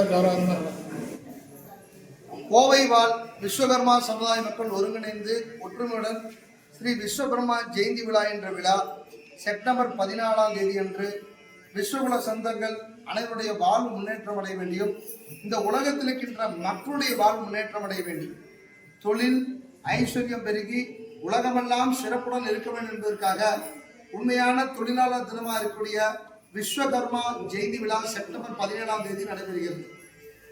உள்ள கோவை வாழ் விஸ்வகர்மா சமுதாய மக்கள் ஒருங்கிணைந்து ஒற்றுமையுடன் ஸ்ரீ விஸ்வபர்மா ஜெயந்தி விழா என்ற விழா செப்டம்பர் பதினாலாம் தேதி அன்று விஸ்வகுல சந்தங்கள் அனைவருடைய வாழ்வு முன்னேற்றம் அடைய வேண்டியும் இந்த உலகத்தில் இருக்கின்ற மக்களுடைய வாழ்வு முன்னேற்றம் அடைய வேண்டும் தொழில் ஐஸ்வர்யம் பெருகி உலகமெல்லாம் சிறப்புடன் இருக்க வேண்டும் என்பதற்காக உண்மையான தொழிலாளர் தினமாக இருக்கக்கூடிய விஸ்வகர்மா ஜெயந்தி விழா செப்டம்பர் பதினேழாம் தேதி நடைபெறுகிறது.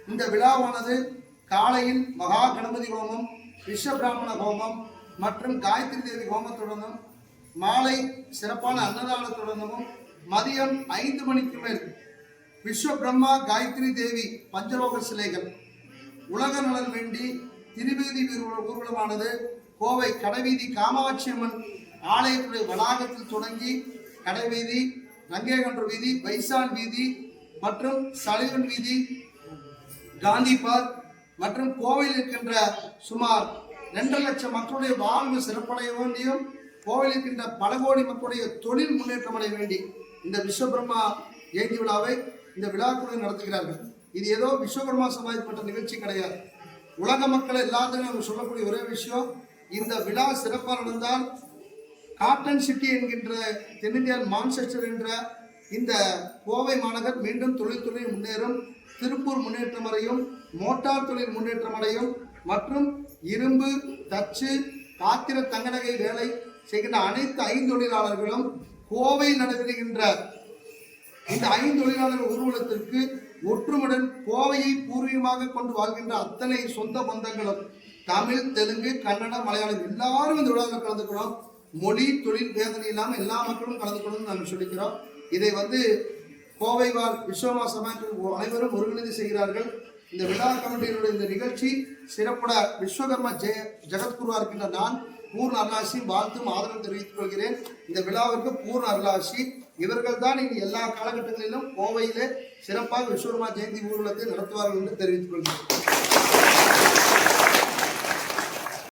இந்த விழாவானது காலையில் மகா கணபதி ஹோமம் விஸ்வபிராமண ஹோமம் மற்றும் காயத்ரி தேவி ஹோமத்துடனும் மாலை சிறப்பான அன்னதானத்துடனும் மதியம் ஐந்து மணிக்கு மேல் விஸ்வ பிரம்மா காயத்ரி தேவி பஞ்சலோக சிலைகள் உலக நலன் வேண்டி திருவீதி ஊர்வலமானது கோவை கடைவீதி காமாட்சி அம்மன் ஆலயத்துடைய வளாகத்தில் தொடங்கி கடைவீதி ரங்கேகன்ற வீதி வைசான் வீதி மற்றும் சலைவன் வீதி காந்தி பார்க் மற்றும் கோவையில் இருக்கின்ற சுமார் ரெண்டு லட்சம் மக்களுடைய வாழ்வு சிறப்படைய வேண்டியும் கோவில் இருக்கின்ற பல கோடி மக்களுடைய தொழில் முன்னேற்றம் அடைய வேண்டி இந்த விஸ்வபிரம்மா ஜெயந்தி விழாவை இந்த விழாக்குழு நடத்துகிறார்கள். இது ஏதோ விஸ்வபிரம்மா சமாதிப்பட்ட நிகழ்ச்சி கிடையாது. உலக மக்கள் எல்லாத்துக்கும் சொல்லக்கூடிய ஒரே விஷயம் இந்த விழா சிறப்பாக நடந்தால் காட்டன் சிட்டி என்கின்ற தென்னிந்தியா மான்செஸ்டர் என்ற இந்த கோவை மாநகர் மீண்டும் தொழில்துறை முன்னேறும் திருப்பூர் முன்னேற்றம் அடையும் மோட்டார் தொழில் முன்னேற்றம் அடையும் மற்றும் இரும்பு தச்சு காத்திர தங்கநகை வேலை செய்கின்ற அனைத்து ஐந்தொழிலாளர்களும் கோவையில் நடைபெறுகின்ற இந்த ஐந்து தொழிலாளர்கள் ஊர்வலத்திற்கு ஒற்றுமுடன் கோவையை பூர்வீகமாக கொண்டு வாழ்கின்ற அத்தனை சொந்த பந்தங்களும் தமிழ் தெலுங்கு கன்னடம் மலையாளம் எல்லாரும் இந்த விழாவில் கலந்துக்கிறோம் மொழி தொழில் வேதனை இல்லாமல் எல்லா மக்களும் கலந்து கலந்துக்கணும்னு நாங்கள் சொல்லிக்கிறோம். இதை வந்து கோவை வாழ் விஸ்வமா சமாஜம் அனைவரும் ஒருங்கிணைந்து செய்கிறார்கள். இந்த விழா கமிட்டியினுடைய இந்த நிகழ்ச்சி சிறப்புட விஸ்வகர்மா ஜெய ஜெகத்குருவா இருக்கின்ற நான் பூர்ண அருளாசி வாழ்த்தும் ஆதரவு தெரிவித்துக் கொள்கிறேன். இந்த விழாவிற்கு பூர்ண அருளாசி. இவர்கள் தான் இனி எல்லா காலகட்டங்களிலும் கோவையிலே சிறப்பாக விஸ்வகர்மா ஜெயந்தி ஊர்வலத்தை நடத்துவார்கள் என்று தெரிவித்துக் கொள்கிறேன்.